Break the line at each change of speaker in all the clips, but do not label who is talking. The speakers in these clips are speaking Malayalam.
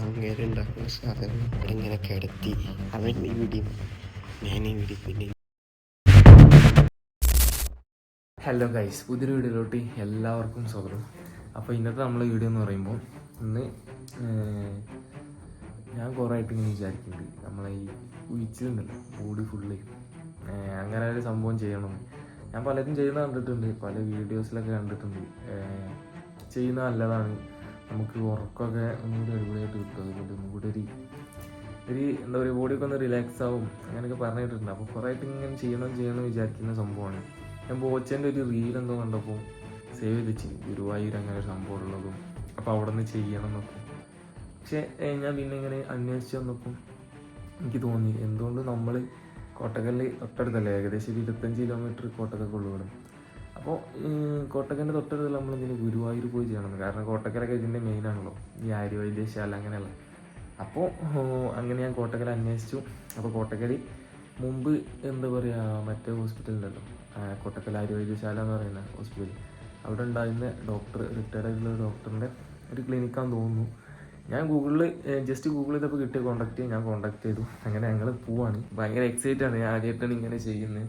അങ്ങനെ ഉണ്ടാക്കുന്ന സാധനം ഇങ്ങനെ കിടത്തി. അവൻ ഈ ഇവിടെയും ഞാൻ ഇവിടെ പിന്നെ
ഹലോ ഗൈസ് പുതിയൊരു വീഡിയോയിലോട്ട് എല്ലാവർക്കും സ്വാഗതം. അപ്പോൾ ഇന്നത്തെ നമ്മളെ വീഡിയോ എന്ന് പറയുമ്പോൾ ഇന്ന് ഞാൻ കുറേ ആയിട്ട് ഇങ്ങനെ വിചാരിക്കുന്നുണ്ട്. നമ്മളെ ഈ ഉയിച്ചിലുണ്ടല്ലോ ബോഡി ഫുള്ള് അങ്ങനെ ഒരു സംഭവം ചെയ്യണം. ഞാൻ പലരും ചെയ്യുന്ന കണ്ടിട്ടുണ്ട് പല വീഡിയോസിലൊക്കെ കണ്ടിട്ടുണ്ട്. ചെയ്യുന്ന നല്ലതാണ്. നമുക്ക് ഉറക്കമൊക്കെ ഒന്നുകൂടി അടിപൊളിയായിട്ട് കിട്ടും. അതുകൊണ്ട് ഒന്നുകൂടി ഒരു ഒരു എന്താ പറയുക ബോഡിയൊക്കെ ഒന്ന് റിലാക്സ് ആവും. അങ്ങനെയൊക്കെ പറഞ്ഞിട്ടുണ്ട്. അപ്പോൾ കുറേ ആയിട്ട് ഇങ്ങനെ ചെയ്യണം ചെയ്യണം വിചാരിക്കുന്ന സംഭവമാണ്. ഞാൻ ബോച്ചന്റെ ഒരു റീൽ എന്തോ കണ്ടപ്പോൾ സേവ് ചെയ്ത് വെച്ച് ഗുരുവായൂർ അങ്ങനെ ഒരു സംഭവം ഉള്ളതും. അപ്പോൾ അവിടെ നിന്ന് ചെയ്യണം എന്നൊക്കെ. പക്ഷേ ഞാൻ പിന്നെ ഇങ്ങനെ അന്വേഷിച്ച് വന്നപ്പം എനിക്ക് തോന്നി എന്തുകൊണ്ട് നമ്മൾ കോട്ടക്കല്ല് തൊട്ടടുത്തല്ലേ? ഏകദേശം ഒരു ഇരുപത്തഞ്ച് കിലോമീറ്റർ കോട്ടക്കൊക്കെ ഉള്ളു ഇവിടെ. അപ്പോൾ തൊട്ടടുത്ത് നമ്മൾ ഇതിന് ഗുരുവായൂർ പോയി ചെയ്യണം കാരണം കോട്ടക്കലൊക്കെ ഇതിന്റെ മെയിൻ ആണല്ലോ. ഈ ആര്യവൈദ്യശാല അങ്ങനെയുള്ള. അപ്പോൾ അങ്ങനെ ഞാൻ കോട്ടക്കൽ അന്വേഷിച്ചു. അപ്പോൾ കോട്ടക്കൽ മുമ്പ് എന്താ പറയുക മറ്റേ ഹോസ്പിറ്റലുണ്ടല്ലോ കോട്ടക്കൽ ആര്യവൈദ്യശാല എന്ന് പറയുന്ന ഹോസ്പിറ്റൽ അവിടെ ഉണ്ടായിരുന്ന ഡോക്ടർ റിട്ടയർഡ് ആയിട്ടുള്ള ഡോക്ടറിന്റെ ഒരു ക്ലിനിക്കാന്ന് തോന്നുന്നു. ഞാൻ ഗൂഗിളിൽ ജസ്റ്റ് ഗൂഗിൾ ചെയ്തപ്പോൾ കിട്ടിയ കോൺടാക്ട് ഞാൻ കോൺടാക്ട് ചെയ്തു. അങ്ങനെ ഞങ്ങൾ പോവാണ്. ഭയങ്കര എക്സൈറ്റ് ആണ്. ഞാൻ ആദ്യമായിട്ടാണ് ഇങ്ങനെ ചെയ്യുന്നത്.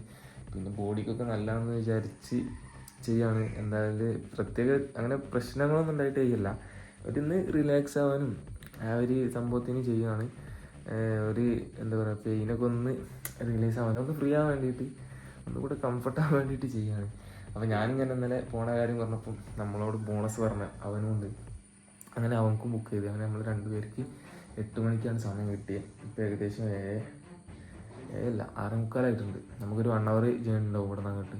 പിന്നെ ബോഡിക്കൊക്കെ നല്ലതാണെന്ന് വിചാരിച്ച് ചെയ്യാണ്. എന്തായാലും പ്രത്യേക അങ്ങനെ പ്രശ്നങ്ങളൊന്നും ഉണ്ടായിട്ട് ബട്ട് ഇന്ന് റിലാക്സ് ആവാനും ആ ഒരു സംഭവത്തിന് ചെയ്യുകയാണ് ഒരു എന്താ പറയുക പെയിനൊക്കെ ഒന്ന് റിലീസ് ആവാൻ ഒന്ന് ഫ്രീ ആവാൻ വേണ്ടിയിട്ട് ഒന്നുകൂടെ കംഫർട്ട് ആവാൻ വേണ്ടിയിട്ട് ചെയ്യുകയാണ് അപ്പോൾ ഞാനിങ്ങനെ ഇന്നലെ പോണ കാര്യം പറഞ്ഞപ്പം നമ്മളോട് ബോണസ് പറഞ്ഞ അവനും ഉണ്ട്. അങ്ങനെ അവൻക്കും ബുക്ക് ചെയ്ത്. അങ്ങനെ നമ്മൾ രണ്ടുപേർക്ക് എട്ട് മണിക്കാണ് സമയം കിട്ടിയത് ഇപ്പോൾ ഏകദേശം ഏഴ് ആറേമുക്കാലായിട്ടുണ്ട്. നമുക്കൊരു വൺ അവർ ജേണി ഉണ്ടാവും ഇവിടെ നിന്ന് അങ്ങോട്ട്.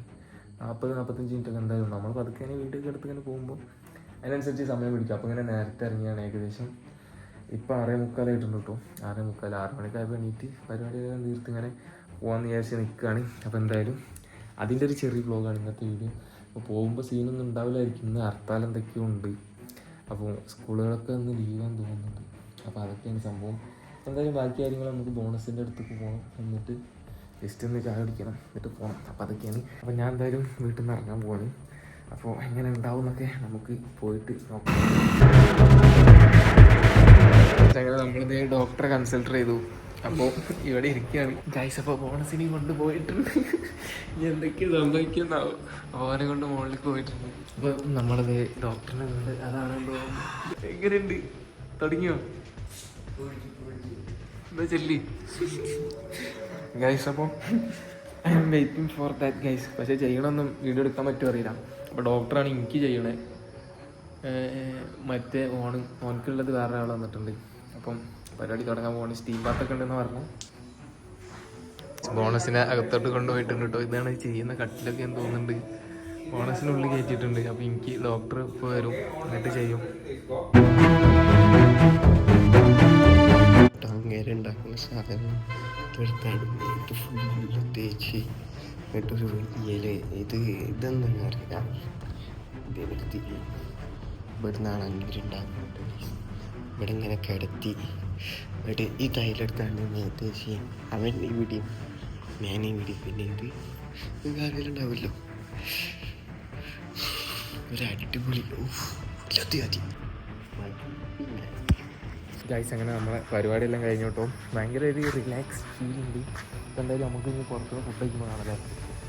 നാൽപ്പത് നാൽപ്പത്തഞ്ച് മിനിറ്റ് ഒക്കെ എന്തായാലും നമ്മൾ പതുക്കെ വീട്ടിൽ എടുത്ത് ഇങ്ങനെ പോകുമ്പോൾ അതിനനുസരിച്ച് സമയം പിടിക്കും. അപ്പോൾ ഇങ്ങനെ നേരത്തെ ഇറങ്ങിയാണ് ഏകദേശം. ഇപ്പോൾ ആറേ മുക്കാലായിട്ടുണ്ട് കേട്ടോ ആറേ മുക്കാൽ ആറ് മണിക്കായപ്പോൾ എണീറ്റ് പരിപാടിയെല്ലാം തീർത്ത് ഇങ്ങനെ പോകാമെന്ന് വിചാരിച്ച് നിൽക്കുകയാണ് അപ്പോൾ എന്തായാലും അതിന്റെ ഒരു ചെറിയ ബ്ലോഗാണ് ഇന്നത്തെ വീഡിയോ അപ്പോൾ പോകുമ്പോൾ സീനൊന്നും ഉണ്ടാവില്ലായിരിക്കും. ഇന്ന് ഹർത്താൽ എന്തൊക്കെയോ ഉണ്ട്. അപ്പോൾ സ്കൂളുകളൊക്കെ ഒന്ന് ലീവാന്ന് തോന്നുന്നുണ്ട്. അപ്പോൾ അതൊക്കെയാണ് സംഭവം. എന്തായാലും ബാക്കി കാര്യങ്ങൾ നമുക്ക് ബോണസിന്റെ അടുത്തേക്ക് പോകണം എന്നിട്ട് ജസ്റ്റ് ഒന്ന് ചായ കുടിക്കണം. എന്നിട്ട് പോകണം അപ്പോൾ അതൊക്കെയാണ്. അപ്പോൾ ഞാൻ എന്തായാലും വീട്ടിൽ നിന്ന് ഇറങ്ങാൻ പോവാണ്. അപ്പോൾ എങ്ങനെ ഉണ്ടാവും എന്നൊക്കെ നമുക്ക് പോയിട്ട് നോക്കാം. അങ്ങനെ നമ്മളിത് ഡോക്ടറെ കൺസൾട്ട് ചെയ്തു. അപ്പോൾ ഇവിടെ ഇരിക്കുകയാണ്. ഗൈസ് അപ്പോൾ ബോണസിനെ കൊണ്ട് പോയിട്ടുണ്ട് ഇനി എന്തൊക്കെ സംഭവിക്കുന്നാവും അവനെ കൊണ്ട് മുകളിൽ പോയിട്ടുണ്ട്. അപ്പോൾ നമ്മളത് ഡോക്ടറിനെ കണ്ട് അതാണ് എങ്ങനെയുണ്ട്? തുടങ്ങിയോ? ചെല്ലി. ഗൈസ് അപ്പോൾ I am waiting for that guys പക്ഷേ ചെയ്യണമെന്നും വീഡിയോ എടുക്കാൻ പറ്റുമോ അറിയില്ല. അപ്പോൾ ഡോക്ടറാണ് എനിക്ക് ചെയ്യണേ. മറ്റേ ഓണ് ഓനക്കുള്ളത് വേറെ ആൾ വന്നിട്ടുണ്ട്. അപ്പം പരിപാടി തുടങ്ങാൻ പോകണം സ്റ്റീം ബാത്തൊക്കെ ഉണ്ടെന്ന് പറഞ്ഞു. ബോണസിനെ അകത്തോട്ട് കൊണ്ടുപോയിട്ടുണ്ട് കേട്ടോ. ഇതാണ് ചെയ്യുന്ന കട്ടിലൊക്കെ എന്ന് തോന്നുന്നുണ്ട്. ബോണസിനുള്ളിൽ കയറ്റിയിട്ടുണ്ട്. അപ്പോൾ എനിക്ക് ഡോക്ടർ ഇപ്പോൾ വരും. എന്നിട്ട് ചെയ്യും.
അങ്ങനെ ഉണ്ടാക്കുന്ന സാധനം തേച്ച് എന്നിട്ടൊരു വലിയ ഇത് ഇതെന്താണ് അറിയില്ല. ഇതെനിക്ക് ഇവിടെ നിന്നാണ് അങ്ങനെ ഉണ്ടാക്കുന്നത് ഇവിടെ ഇങ്ങനെ കിടത്തി. എന്നിട്ട് ഈ തൈലെടുത്താണ് ഞാൻ തേച്ച് അവൻ ഇവിടെയും ഞാൻ ഇവിടെ പിന്നെ ഇത് കാര്യങ്ങളുണ്ടാവുമല്ലോ ഒരു അടിപൊളി ഇല്ലാത്ത മതി പിന്നെ
ഗൈസ് അങ്ങനെ നമ്മളെ പരിപാടിയെല്ലാം കഴിഞ്ഞു കേട്ടോ. ഭയങ്കര ഒരു റിലാക്സ് ഫീൽ ഉണ്ട്. ഇപ്പം എന്തായാലും നമുക്ക് ഇനി പുറത്തുനിന്ന് ഫുഡ് കഴിക്കുമ്പോൾ കാണാം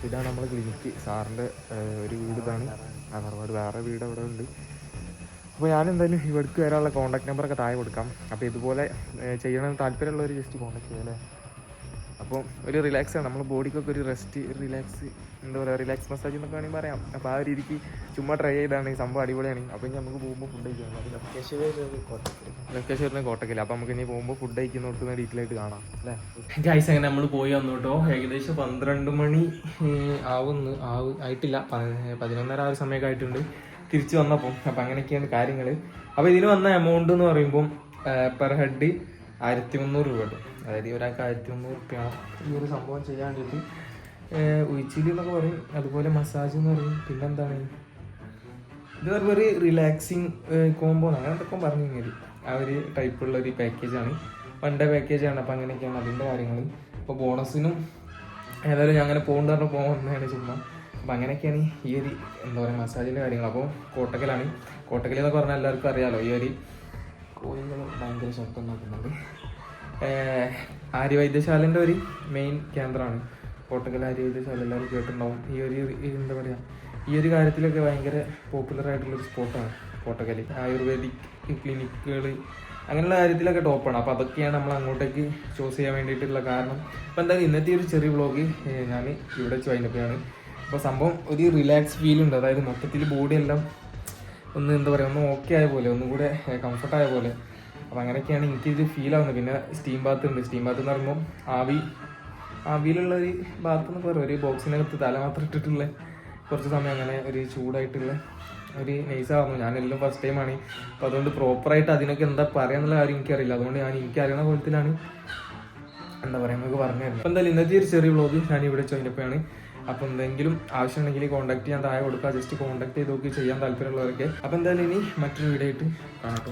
ഇതാണ് നമ്മളെ ക്ലിനിക്ക് സാറിന്റെ ഒരു വീട് ഇതാണ്. ആ തറവാട് വേറെ വീട് അവിടെ ഉണ്ട്. അപ്പോൾ ഞാൻ എന്തായാലും ഇവിടേക്ക് വരാനുള്ള കോൺടാക്ട് നമ്പറൊക്കെ താഴെ കൊടുക്കാം. അപ്പോൾ ഇതുപോലെ ചെയ്യണമെന്ന് താല്പര്യമുള്ളവർ ജസ്റ്റ് കോൺടാക്ട് ചെയ്യാം അല്ലേ? അപ്പോൾ ഒരു റിലാക്സ് ആണ്. നമ്മുടെ ബോഡിക്കൊക്കെ ഒരു റെസ്റ്റ് റിലാക്സ് എന്താ പറയുക റിലാക്സ് മസാജ് എന്നൊക്കെ വേണമെങ്കിൽ പറയാം. അപ്പോൾ ആ രീതിക്ക് ചുമ്മാ ട്രൈ ചെയ്താണ്. ഈ സംഭവം അടിപൊളിയാണ്. അപ്പോൾ ഇനി നമുക്ക് പോകുമ്പോൾ ഫുഡ് കഴിക്കാം. അത് ലൊക്കേഷൻ വരുന്നത് കോട്ടക്കില്ല അപ്പോൾ നമുക്ക് ഇനി പോകുമ്പോൾ ഫുഡ് കഴിക്കുന്നിടത്ത് ഡീറ്റെയിൽ ആയിട്ട് കാണാം. അല്ലേ? ഗൈസ് അങ്ങനെ നമ്മൾ പോയി വന്നു കേട്ടോ. ഏകദേശം പന്ത്രണ്ട് മണി ആവുന്നു ആവ് ആയിട്ടില്ല. പതിനൊന്നര ആ ഒരു സമയമൊക്കെ ആയിട്ടുണ്ട്. തിരിച്ചു വന്നപ്പോൾ അപ്പം അങ്ങനെയൊക്കെയാണ് കാര്യങ്ങൾ അപ്പോൾ ഇതിന് വന്ന എമൗണ്ട് എന്ന് പറയുമ്പം പെർ ഹെഡ് ആയിരത്തി മുന്നൂറ് രൂപ കിട്ടും. അതായത് ഒരാൾക്ക് ആയിരത്തി മുന്നൂറ് റുപ്യാണ് ഈ ഒരു സംഭവം ചെയ്യാൻ വേണ്ടിയിട്ട് ഉച്ചിലി എന്നൊക്കെ പറയും. അതുപോലെ മസാജ് എന്ന് പറയും. പിന്നെന്താണ്? ഇത് ഒരു റിലാക്സിങ് കോംബോ അങ്ങനെ എന്തൊക്കെ പറഞ്ഞു കഴിഞ്ഞാൽ ആ ഒരു ടൈപ്പുള്ള ഒരു പാക്കേജാണ് ഡേ പാക്കേജാണ് അപ്പോൾ അങ്ങനെയൊക്കെയാണ് അതിന്റെ കാര്യങ്ങൾ അപ്പോൾ ബോണസിനും ഏതായാലും ഞാൻ അങ്ങനെ പോകേണ്ട പറഞ്ഞാൽ പോകാൻ വന്നതാണ് ചുമ്മാ. അപ്പോൾ അങ്ങനെയൊക്കെയാണ് ഈ ഒരു എന്താ പറയുക മസാജിന്റെ കാര്യങ്ങൾ അപ്പോൾ കോട്ടക്കലാണ്. കോട്ടക്കൽ പറഞ്ഞാൽ എല്ലാവർക്കും അറിയാമല്ലോ ഈ ഒരു കോഴികൾ ഭയങ്കര ശബ്ദം നോക്കുന്നുണ്ട്. ആര്യ ആര്യവൈദ്യശാലന്റെ ഒരു മെയിൻ കേന്ദ്രമാണ്. കോട്ടക്കൽ ആര്യവൈദ്യശാല എല്ലാവരും കേട്ടിട്ടുണ്ടാവും. ഈ ഒരു എന്താ പറയുക ഈ ഒരു കാര്യത്തിലൊക്കെ ഭയങ്കര പോപ്പുലർ ആയിട്ടുള്ളൊരു സ്പോട്ടാണ് കോട്ടക്കൽ ആയുർവേദിക് ക്ലിനിക്കുകൾ അങ്ങനെയുള്ള കാര്യത്തിലൊക്കെ ടോപ്പാണ് അപ്പോൾ അതൊക്കെയാണ് നമ്മൾ അങ്ങോട്ടേക്ക് ചൂസ് ചെയ്യാൻ വേണ്ടിയിട്ടുള്ള കാരണം. അപ്പോൾ എന്തായാലും ഇന്നത്തെ ഒരു ചെറിയ വ്ളോഗ് ഞാൻ ഇവിടെ വെച്ച് അപ്പോൾ സംഭവം ഒരു റിലാക്സ് ഫീൽ ഉണ്ട്. അതായത് മൊത്തത്തിൽ ബോഡി എല്ലാം ഒന്ന് എന്താ പറയുക ഒന്ന് ഓക്കെ ആയ പോലെ ഒന്നും കൂടെ കംഫർട്ട് ആയ പോലെ. അപ്പോൾ അങ്ങനെയൊക്കെയാണ് എനിക്കിത് ഫീൽ ആവുന്നത്. പിന്നെ സ്റ്റീം ബാത്ത് ഉണ്ട്. സ്റ്റീം ബാത്ത് എന്ന് പറയുമ്പോൾ ആവി ആവിയിലുള്ള ഒരു ബാത്ത് എന്ന് പറയുക ഒരു ബോക്സിനകത്ത് തല മാത്രം ഇട്ടിട്ടുള്ള കുറച്ച് സമയം അങ്ങനെ ഒരു ചൂടായിട്ടുള്ള ഒരു നൈസായിരുന്നു ഞാനെല്ലാം ഫസ്റ്റ് ടൈമാണ് അപ്പോൾ അതുകൊണ്ട് പ്രോപ്പറായിട്ട് അതിനൊക്കെ എന്താ പറയാന്നുള്ള കാര്യം എനിക്കറിയില്ല. അതുകൊണ്ട് ഞാൻ എനിക്കറിയുന്ന കോലത്തിലാണ് എന്താ പറയുക നമുക്ക് പറഞ്ഞു തരുന്നത്. അപ്പോൾ എന്തായാലും ഇന്നത്തെ ഒരു ചെറിയ വ്ളോഗ് ഇവിടെ ചോദിച്ചപ്പോഴാണ് അപ്പോൾ എന്തെങ്കിലും ആവശ്യമുണ്ടെങ്കിൽ കോൺടാക്ട് ചെയ്യാൻ താഴെ കൊടുക്കുക. ജസ്റ്റ് കോൺടാക്ട് ചെയ്ത് നോക്കി ചെയ്യാൻ താല്പര്യമുള്ളവരൊക്കെ. അപ്പോൾ എന്തായാലും ഇനി മറ്റൊരു വീഡിയോ ആയിട്ട് കാണാം